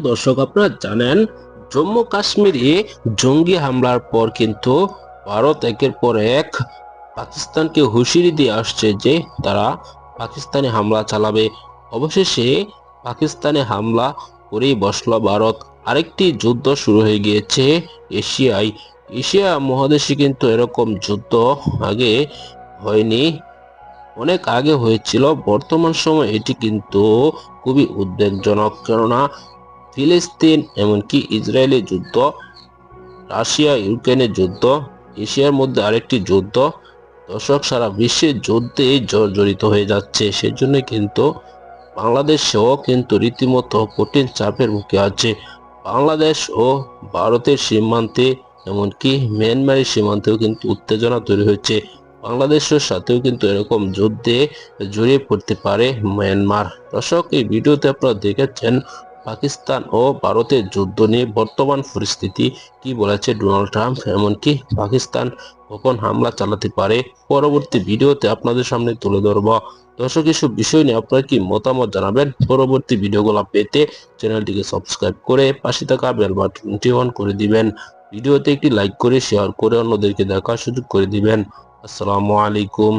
দর্শক আপনারা জানেন, জম্মু কাশ্মীরে জঙ্গি হামলার পর কিন্তু ভারত একের পর এক পাকিস্তানকে হুঁশিয়ারি দিয়ে আসছে যে তারা পাকিস্তানে হামলা চালাবে। অবশেষে পাকিস্তানে হামলা করেই বসল ভারত। আরেকটি যুদ্ধ শুরু হয়ে গিয়েছে এশিয়ায়। এশিয়া মহাদেশে কিন্তু এরকম যুদ্ধ আগে হয়নি, অনেক আগে হয়েছিল। বর্তমান সময় এটি কিন্তু খুবই উদ্বেগজনক। কেননা ফিলিস্তিন, এমনকি ইসরায়েলের যুদ্ধ, রাশিয়া, ইউক্রেনের যুদ্ধ, এশিয়ার মধ্যে আরেকটি যুদ্ধ, দর্শক, সারা বিশ্বের যুদ্ধে জর্জরিত হয়ে যাচ্ছে। সেজন্য কিন্তু বাংলাদেশেও কিন্তু রীতিমতো কঠিন চাপের মুখে আছে। বাংলাদেশ ও ভারতের সীমান্তে, এমনকি মিয়ানমারের সীমান্তেও কিন্তু উত্তেজনা তৈরি হয়েছে। বাংলাদেশের সাথেও কিন্তু এরকম যুদ্ধে জড়িয়ে পড়তে পারে মিয়ানমার। দর্শক, এই ভিডিওতে আপনারা দেখেছেন পাকিস্তান ও ভারতের যুদ্ধ নিয়ে বর্তমান পরিস্থিতি কি বলেছে ডোনাল্ড ট্রাম্প? এমনকি পাকিস্তান কখন হামলা চালাতে পারে? পরবর্তী ভিডিওতে আপনাদের সামনে তুলে ধরব। দর্শক, এসব বিষয় নিয়ে আপনার কি মতামত জানাবেন? পরবর্তী ভিডিওগুলো পেতে চ্যানেলটিকে সাবস্ক্রাইব করে পাশে থাকা বেল বাটনটি অন করে দিবেন। ভিডিওতে একটি লাইক করে, শেয়ার করে অন্যদেরকে দেখার সুযোগ করে দিবেন। আসসালামু আলাইকুম।